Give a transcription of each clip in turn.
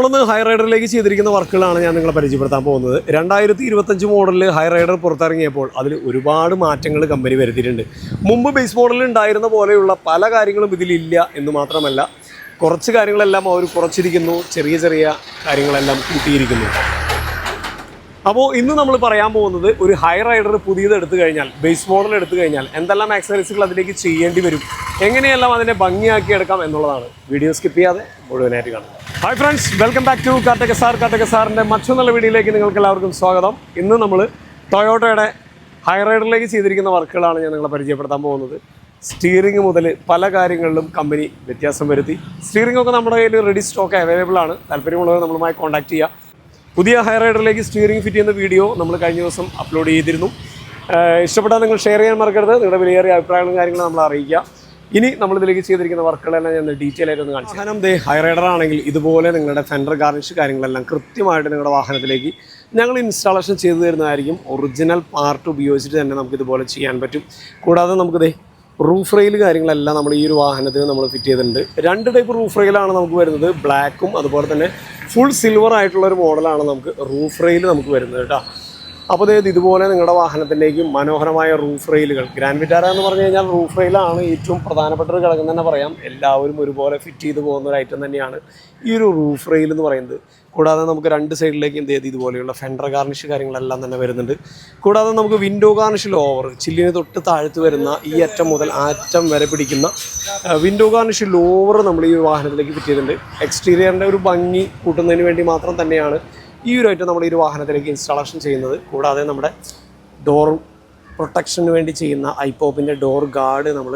നമ്മളൊന്ന് ഹൈ റൈഡറിലേക്ക് ചെയ്തിരിക്കുന്ന വർക്കുകളാണ് ഞാൻ നിങ്ങളെ പരിചയപ്പെടുത്താൻ പോകുന്നത്. രണ്ടായിരത്തി ഇരുപത്തഞ്ച് മോഡലിൽ ഹൈ റൈഡർ പുറത്തിറങ്ങിയപ്പോൾ അതിൽ ഒരുപാട് മാറ്റങ്ങൾ കമ്പനി വരുത്തിയിട്ടുണ്ട്. മുമ്പ് ബേസ് മോഡലിൽ ഉണ്ടായിരുന്ന പോലെയുള്ള പല കാര്യങ്ങളും ഇതിലില്ല എന്ന് മാത്രമല്ല കുറച്ച് കാര്യങ്ങളെല്ലാം അവർ കുറച്ചിരിക്കുന്നു ചെറിയ ചെറിയ കാര്യങ്ങളെല്ലാം കൂട്ടിയിരിക്കുന്നു. അപ്പോൾ ഇന്ന് നമ്മൾ പറയാൻ പോകുന്നത് ഒരു ഹൈ റൈഡർ പുതിയത് എടുത്തു കഴിഞ്ഞാൽ ബേസ് മോഡൽ എടുത്തു കഴിഞ്ഞാൽ എന്തെല്ലാം ആക്സസറീസുകൾ അതിലേക്ക് ചെയ്യേണ്ടി വരും എങ്ങനെയെല്ലാം അതിനെ ഭംഗിയാക്കി എടുക്കാം എന്നുള്ളതാണ്. വീഡിയോ സ്കിപ്പ് ചെയ്യാതെ മുഴുവനായിട്ട് കാണുക. Hi friends welcome back to Kattaka sir Kattaka സാറിന്റെ മറ്റു നല്ല വീഡിയോയിലേക്ക് നിങ്ങൾക്ക് എല്ലാവർക്കും സ്വാഗതം. ഇന്ന് നമ്മൾ ടൊയോട്ടയുടെ ഹൈറൈഡറിലേക്ക് ചെയ്തിരിക്കുന്ന വർക്കുകളാണ് ഞാൻ നിങ്ങളെ പരിചയപ്പെടുത്താൻ പോകുന്നത്. സ്റ്റിയറിംഗ് മുതൽ പല കാര്യങ്ങളിലും കമ്പനി വ്യത്യാസം വരുത്തി. സ്റ്റിയറിംഗ് ഒക്കെ നമ്മുടെ കയ്യിൽ റെഡി സ്റ്റോക്ക് അവൈലബിൾ ആണ്. താല്പര്യമുള്ളവർ നമ്മളുമായി കോൺടാക്ട് ചെയ്യുക പുതിയ ഹൈറൈഡറിലേക്ക് സ്റ്റിയറിംഗ് ഫിറ്റ് ചെയ്യുന്ന വീഡിയോ നമ്മൾ കഴിഞ്ഞ ദിവസം അപ്ലോഡ് ചെയ്തിരുന്നു. ഇഷ്ടപ്പെട്ടാൽ നിങ്ങൾ ഷെയർ ചെയ്യാൻ മറക്കരുത്. നിങ്ങളുടെ വിലയേറിയ അഭിപ്രായങ്ങളും കാര്യങ്ങളും നമ്മൾ അറിയിക്കുക. ഇനി നമ്മൾ ഇതിലേക്ക് ചെയ്തിരിക്കുന്ന വർക്കുകളെല്ലാം ഞാൻ ഡീറ്റെയിൽ ആയിട്ട് ഒന്ന് കാണിച്ചു കാരണം ദേ ഹൈ റൈഡർ ആണെങ്കിൽ ഇതുപോലെ നിങ്ങളുടെ ഫെൻഡർ ഗാർണിഷ് കാര്യങ്ങളെല്ലാം കൃത്യമായിട്ട് നിങ്ങളുടെ വാഹനത്തിലേക്ക് ഞങ്ങൾ ഇൻസ്റ്റാളേഷൻ ചെയ്തു തരുന്നതായിരിക്കും. ഒറിജിനൽ പാർട്ട് ഉപയോഗിച്ചിട്ട് തന്നെ നമുക്ക് ഇതുപോലെ ചെയ്യാൻ പറ്റും. കൂടാതെ നമുക്ക് ദേ റൂഫ് റെയിൽ കാര്യങ്ങളെല്ലാം നമ്മൾ ഈ ഒരു വാഹനത്തിന് നമ്മൾ ഫിറ്റ് ചെയ്തിട്ടുണ്ട്. രണ്ട് ടൈപ്പ് റൂഫ് റെയിലാണ് നമുക്ക് വരുന്നത്. ബ്ലാക്കും അതുപോലെ തന്നെ ഫുൾ സിൽവർ ആയിട്ടുള്ള ഒരു മോഡലാണ് നമുക്ക് റൂഫ് റെയിൽ നമുക്ക് വരുന്നത് കേട്ടോ. അപ്പോൾ അതായത് ഇതുപോലെ നിങ്ങളുടെ വാഹനത്തിലേക്ക് മനോഹരമായ റൂഫ് റെയിലുകൾ ഗ്രാൻഡ് വിറ്റാര എന്ന് പറഞ്ഞു കഴിഞ്ഞാൽ റൂഫ് റെയിലാണ് ഏറ്റവും പ്രധാനപ്പെട്ട ഒരു ഘടകം തന്നെ പറയാം. എല്ലാവരും ഒരുപോലെ ഫിറ്റ് ചെയ്ത് പോകുന്ന ഒരു ഐറ്റം തന്നെയാണ് ഈ ഒരു റൂഫ് റെയിൽ എന്ന് പറയുന്നത്. കൂടാതെ നമുക്ക് രണ്ട് സൈഡിലേക്ക് എന്ത് ചെയ്ത് ഇതുപോലെയുള്ള ഫെൻഡർ ഗാർണിഷ് കാര്യങ്ങളെല്ലാം തന്നെ വരുന്നുണ്ട്. കൂടാതെ നമുക്ക് വിൻഡോ ഗാർണിഷ് ലോവർ ചില്ലിന് തൊട്ട് താഴ്ത്ത് വരുന്ന ഈ അറ്റം മുതൽ ആ അറ്റം വരെ പിടിക്കുന്ന വിൻഡോ ഗാർണിഷ് ലോവർ നമ്മൾ ഈ വാഹനത്തിലേക്ക് ഫിറ്റ് ചെയ്തിട്ടുണ്ട്. എക്സ്റ്റീരിയറിന്റെ ഒരു ഭംഗി കൂട്ടുന്നതിന് വേണ്ടി മാത്രം തന്നെയാണ് ഈ ഒരു ഐറ്റം നമ്മൾ ഈ ഒരു വാഹനത്തിലേക്ക് ഇൻസ്റ്റാളേഷൻ ചെയ്യുന്നത്. കൂടാതെ നമ്മുടെ ഡോർ പ്രൊട്ടക്ഷന് വേണ്ടി ചെയ്യുന്ന ഐപോപ്പിന്റെ ഡോർ ഗാർഡ് നമ്മൾ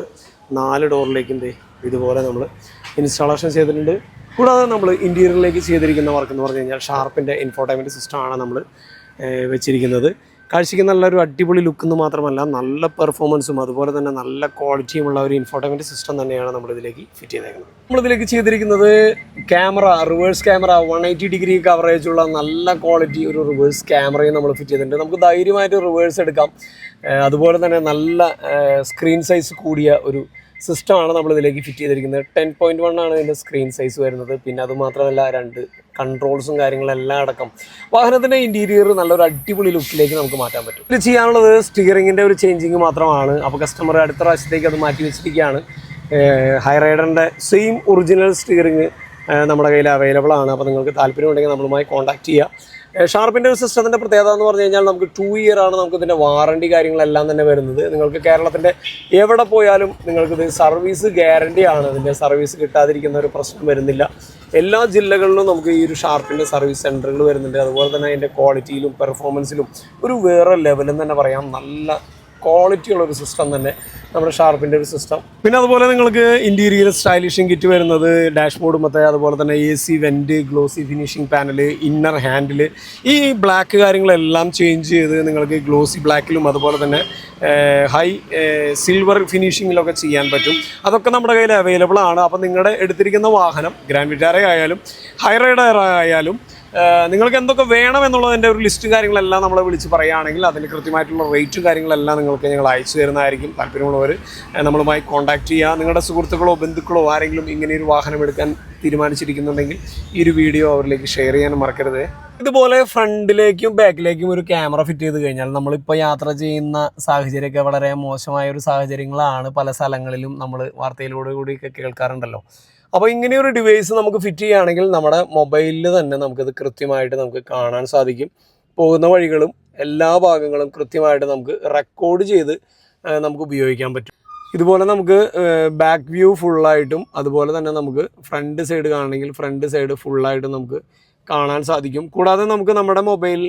നാല് ഡോറിലേക്ക് എന്ത് ഇതുപോലെ നമ്മൾ ഇൻസ്റ്റാളേഷൻ ചെയ്തിട്ടുണ്ട്. കൂടാതെ നമ്മൾ ഇന്റീരിയറിലേക്ക് ചെയ്തിരിക്കുന്ന വർക്ക് എന്ന് പറഞ്ഞു കഴിഞ്ഞാൽ ഷാർപ്പിന്റെ ഇൻഫോർട്ടൈൻമെന്റ് സിസ്റ്റമാണ് നമ്മൾ വെച്ചിരിക്കുന്നത്. കാഴ്ചയ്ക്ക് നല്ലൊരു അടിപൊളി ലുക്ക് എന്ന് മാത്രമല്ല നല്ല പെർഫോമൻസും അതുപോലെ തന്നെ നല്ല ക്വാളിറ്റിയുമുള്ള ഒരു ഇൻഫോർട്ടൈൻമെന്റ് സിസ്റ്റം തന്നെയാണ് നമ്മളിതിലേക്ക് ഫിറ്റ് ചെയ്തേക്കുന്നത്. നമ്മളിതിലേക്ക് ചെയ്തിരിക്കുന്നത് camera reverse camera one eighty degree coverage ഉള്ള നല്ല ക്വാളിറ്റി ഒരു റിവേഴ്സ് ക്യാമറയും നമ്മൾ ഫിറ്റ് ചെയ്തിട്ടുണ്ട്. നമുക്ക് ധൈര്യമായിട്ട് റിവേഴ്സ് എടുക്കാം. അതുപോലെ തന്നെ നല്ല സ്ക്രീൻ സൈസ് കൂടിയ ഒരു സിസ്റ്റമാണ് നമ്മളിതിലേക്ക് ഫിറ്റ് ചെയ്തിരിക്കുന്നത്. ടെൻ പോയിന്റ് വൺ ആണ് ഇതിന്റെ സ്ക്രീൻ സൈസ് വരുന്നത്. പിന്നെ അതുമാത്രമല്ല രണ്ട് കൺട്രോൾസും കാര്യങ്ങളെല്ലാം അടക്കം. വാഹനത്തിന്റെ ഇന്റീരിയർ നല്ലൊരു അടിപൊളി ലുക്കിലേക്ക് നമുക്ക് മാറ്റാൻ പറ്റും. ഇത് ചെയ്യാനുള്ളത് സ്റ്റിയറിങ്ങിന്റെ ഒരു ചേഞ്ചിങ് മാത്രമാണ്. അപ്പോൾ കസ്റ്റമർ അടുത്ത പ്രാവശ്യത്തേക്ക് അത് മാറ്റി വെച്ചിരിക്കുകയാണ്. ഹൈ റൈഡറിന്റെ സെയിം ഒറിജിനൽ സ്റ്റിയറിങ് നമ്മുടെ കയ്യിൽ അവൈലബിൾ ആണ്. അപ്പോൾ നിങ്ങൾക്ക് താല്പര്യമുണ്ടെങ്കിൽ നമ്മളുമായി കോൺടാക്ട് ചെയ്യുക ഷാർപ്പിന്റെ ഒരു സിസ്റ്റത്തിന്റെ പ്രത്യേകത എന്ന് പറഞ്ഞു കഴിഞ്ഞാൽ നമുക്ക് ടു ഇയർ ആണ് നമുക്ക് ഇതിന്റെ വാറണ്ടി കാര്യങ്ങളെല്ലാം തന്നെ വരുന്നത്. നിങ്ങൾക്ക് കേരളത്തിന്റെ എവിടെ പോയാലും നിങ്ങൾക്കിത് സർവീസ് ഗ്യാരണ്ടി ആണ്. ഇതിന്റെ സർവീസ് കിട്ടാതിരിക്കുന്ന ഒരു പ്രശ്നം വരുന്നില്ല. എല്ലാ ജില്ലകളിലും നമുക്ക് ഈ ഒരു ഷാർപ്പിന്റെ സർവീസ് സെന്ററുകൾ വരുന്നുണ്ട്. അതുപോലെ തന്നെ അതിന്റെ ക്വാളിറ്റിയിലും പെർഫോമൻസിലും ഒരു വേറെ ലെവലെന്ന് തന്നെ പറയാം. നല്ല ക്വാളിറ്റി ഉള്ള ഒരു സിസ്റ്റം തന്നെ നമ്മുടെ ഷാർപ്പിന്റെ ഒരു സിസ്റ്റം പിന്നെ അതുപോലെ നിങ്ങൾക്ക് ഇന്റീരിയർ സ്റ്റൈലിഷിംഗ് കിറ്റ് വരുന്നത് ഡാഷ്ബോർഡ് മറ്റേ അതുപോലെ തന്നെ A C vent glossy finishing panel inner handle ഈ ബ്ലാക്ക് കാര്യങ്ങളെല്ലാം ചേഞ്ച് ചെയ്ത് നിങ്ങൾക്ക് ഗ്ലോസി ബ്ലാക്കിലും അതുപോലെ തന്നെ ഹൈ സിൽവർ ഫിനിഷിങ്ങിലൊക്കെ ചെയ്യാൻ പറ്റും. അതൊക്കെ നമ്മുടെ കയ്യിൽ അവൈലബിൾ ആണ്. അപ്പോൾ നിങ്ങളുടെ എടുത്തിരിക്കുന്ന വാഹനം ഗ്രാൻഡ് വിറ്റാര ആയാലും ഹൈറൈഡർ ആയാലും നിങ്ങൾക്ക് എന്തൊക്കെ വേണം എന്നുള്ളതിന്റെ ഒരു ലിസ്റ്റും കാര്യങ്ങളെല്ലാം നമ്മളെ വിളിച്ച് പറയുകയാണെങ്കിൽ അതിൽ കൃത്യമായിട്ടുള്ള റേറ്റും കാര്യങ്ങളെല്ലാം നിങ്ങൾക്ക് ഞങ്ങൾ അയച്ചു തരുന്നതായിരിക്കും താല്പര്യമുള്ളവർ. നമ്മളുമായി കോൺടാക്ട് ചെയ്യുക. നിങ്ങളുടെ സുഹൃത്തുക്കളോ ബന്ധുക്കളോ ആരെങ്കിലും ഇങ്ങനെ ഒരു വാഹനം എടുക്കാൻ തീരുമാനിച്ചിരിക്കുന്നുണ്ടെങ്കിൽ ഈ ഒരു വീഡിയോ അവരിലേക്ക് ഷെയർ ചെയ്യാൻ മറക്കരുത്. ഇതുപോലെ ഫ്രണ്ടിലേക്കും ബാക്കിലേക്കും ഒരു ക്യാമറ ഫിറ്റ് ചെയ്ത് കഴിഞ്ഞാൽ നമ്മളിപ്പോൾ യാത്ര ചെയ്യുന്ന സാഹചര്യമൊക്കെ വളരെ മോശമായ ഒരു സാഹചര്യങ്ങളാണ് പല സ്ഥലങ്ങളിലും നമ്മൾ വാർത്തയിലൂടെ കൂടിയൊക്കെ കേൾക്കാറുണ്ടല്ലോ. അപ്പോൾ ഇങ്ങനെ ഒരു ഡിവൈസ് നമുക്ക് ഫിറ്റ് ചെയ്യുകയാണെങ്കിൽ നമ്മുടെ മൊബൈലിൽ തന്നെ നമുക്കത് കൃത്യമായിട്ട് നമുക്ക് കാണാൻ സാധിക്കും. പോകുന്ന വഴികളും എല്ലാ ഭാഗങ്ങളും കൃത്യമായിട്ട് നമുക്ക് റെക്കോർഡ് ചെയ്ത് നമുക്ക് ഉപയോഗിക്കാൻ പറ്റും. ഇതുപോലെ നമുക്ക് ബാക്ക് വ്യൂ ഫുള്ളായിട്ടും അതുപോലെ തന്നെ നമുക്ക് ഫ്രണ്ട് സൈഡ് കാണണമെങ്കിൽ ഫ്രണ്ട് സൈഡ് ഫുള്ളായിട്ടും നമുക്ക് കാണാൻ സാധിക്കും. കൂടാതെ നമുക്ക് നമ്മുടെ മൊബൈൽ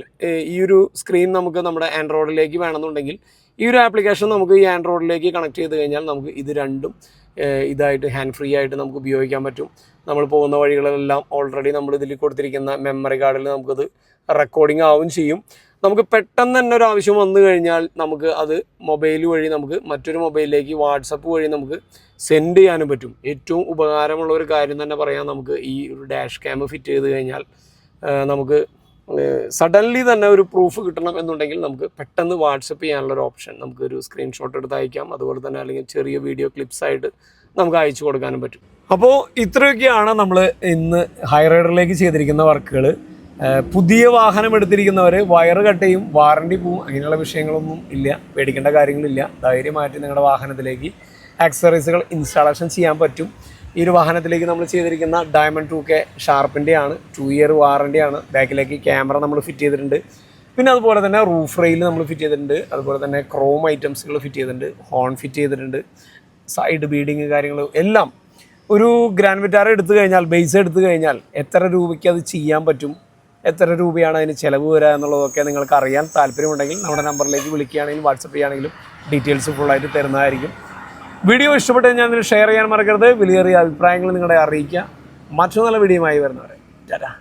ഈ ഒരു സ്ക്രീൻ നമുക്ക് നമ്മുടെ ആൻഡ്രോയിഡിലേക്ക് വേണമെന്നുണ്ടെങ്കിൽ ഈ ഒരു ആപ്ലിക്കേഷൻ നമുക്ക് ഈ ആൻഡ്രോയിഡിലേക്ക് കണക്ട് ചെയ്ത് കഴിഞ്ഞാൽ നമുക്ക് ഇത് രണ്ടും ഇതായിട്ട് ഹാൻഡ് ഫ്രീ ആയിട്ട് നമുക്ക് ഉപയോഗിക്കാൻ പറ്റും. നമ്മൾ പോകുന്ന വഴികളിലെല്ലാം ഓൾറെഡി നമ്മൾ ഇതിൽ കൊടുത്തിരിക്കുന്ന മെമ്മറി കാർഡിൽ നമുക്കത് റെക്കോർഡിംഗ് ആവും ചെയ്യും. നമുക്ക് പെട്ടെന്ന് തന്നെ ഒരു ആവശ്യം വന്നു കഴിഞ്ഞാൽ നമുക്ക് അത് മൊബൈൽ വഴി നമുക്ക് മറ്റൊരു മൊബൈലിലേക്ക് വാട്സപ്പ് വഴി നമുക്ക് സെൻഡ് ചെയ്യാനും പറ്റും. ഏറ്റവും ഉപകാരമുള്ള ഒരു കാര്യം തന്നെ പറയാം നമുക്ക് ഈ ഒരു ഡാഷ് ക്യാമ് ഫിറ്റ് ചെയ്ത് കഴിഞ്ഞാൽ നമുക്ക് സഡൻലി തന്നെ ഒരു പ്രൂഫ് കിട്ടണം എന്നുണ്ടെങ്കിൽ നമുക്ക് പെട്ടെന്ന് വാട്സപ്പ് ചെയ്യാനുള്ള ഒരു ഓപ്ഷൻ നമുക്ക് ഒരു സ്ക്രീൻഷോട്ട് എടുത്ത് അയക്കാം. അതുപോലെ തന്നെ അല്ലെങ്കിൽ ചെറിയ വീഡിയോ ക്ലിപ്സ് ആയിട്ട് നമുക്ക് അയച്ചു കൊടുക്കാനും പറ്റും. അപ്പോൾ ഇത്രയൊക്കെയാണ് നമ്മൾ ഇന്ന് ഹൈറൈഡറിലേക്ക് ചെയ്തിരിക്കുന്ന വർക്കുകൾ പുതിയ വാഹനം എടുത്തിരിക്കുന്നവർ വയറ് കട്ടയും വാറണ്ടി പോവും അങ്ങനെയുള്ള വിഷയങ്ങളൊന്നും ഇല്ല പേടിക്കേണ്ട കാര്യങ്ങളില്ല. ധൈര്യമായിട്ട് നിങ്ങളുടെ വാഹനത്തിലേക്ക് ആക്സറീസുകൾ ഇൻസ്റ്റാളേഷൻ ചെയ്യാൻ പറ്റും. ഈ ഒരു വാഹനത്തിലേക്ക് നമ്മൾ ചെയ്തിരിക്കുന്ന ഡയമണ്ട് ടു കെ ഷാർപ്പിന്റെ ആണ് ടു ഇയർ വാറണ്ടി ആണ് ബാക്കിലേക്ക് ക്യാമറ നമ്മൾ ഫിറ്റ് ചെയ്തിട്ടുണ്ട്. പിന്നെ അതുപോലെ തന്നെ റൂഫ് റെയിൽ നമ്മൾ ഫിറ്റ് ചെയ്തിട്ടുണ്ട്. അതുപോലെ തന്നെ ക്രോം ഐറ്റംസുകൾ ഫിറ്റ് ചെയ്തിട്ടുണ്ട്. ഹോൺ ഫിറ്റ് ചെയ്തിട്ടുണ്ട്. സൈഡ് ബീഡിങ് കാര്യങ്ങൾ എല്ലാം ഒരു ഗ്രാൻഡ് വിറ്റാർ എടുത്തു കഴിഞ്ഞാൽ ബേസ് എടുത്തു കഴിഞ്ഞാൽ എത്ര രൂപയ്ക്ക് അത് ചെയ്യാൻ പറ്റും? എത്ര രൂപയാണ് അതിന് ചിലവ് വരിക എന്നുള്ളതൊക്കെ നിങ്ങൾക്ക് അറിയാൻ താല്പര്യമുണ്ടെങ്കിൽ നമ്മുടെ നമ്പറിലേക്ക് വിളിക്കുകയാണെങ്കിലും വാട്സപ്പ് ചെയ്യുകയാണെങ്കിലും ഡീറ്റെയിൽസ് ഫുള്ളായിട്ട് തരുന്നതായിരിക്കും. വീഡിയോ ഇഷ്ടപ്പെട്ട് ഞാൻ ഷെയർ ചെയ്യാൻ മറക്കരുത്. വിലയേറിയ അഭിപ്രായങ്ങൾ നിങ്ങളെ അറിയിക്കുക. മറ്റു നല്ല വീഡിയോയുമായി വരുന്നവരെ. ടാറ്റാ.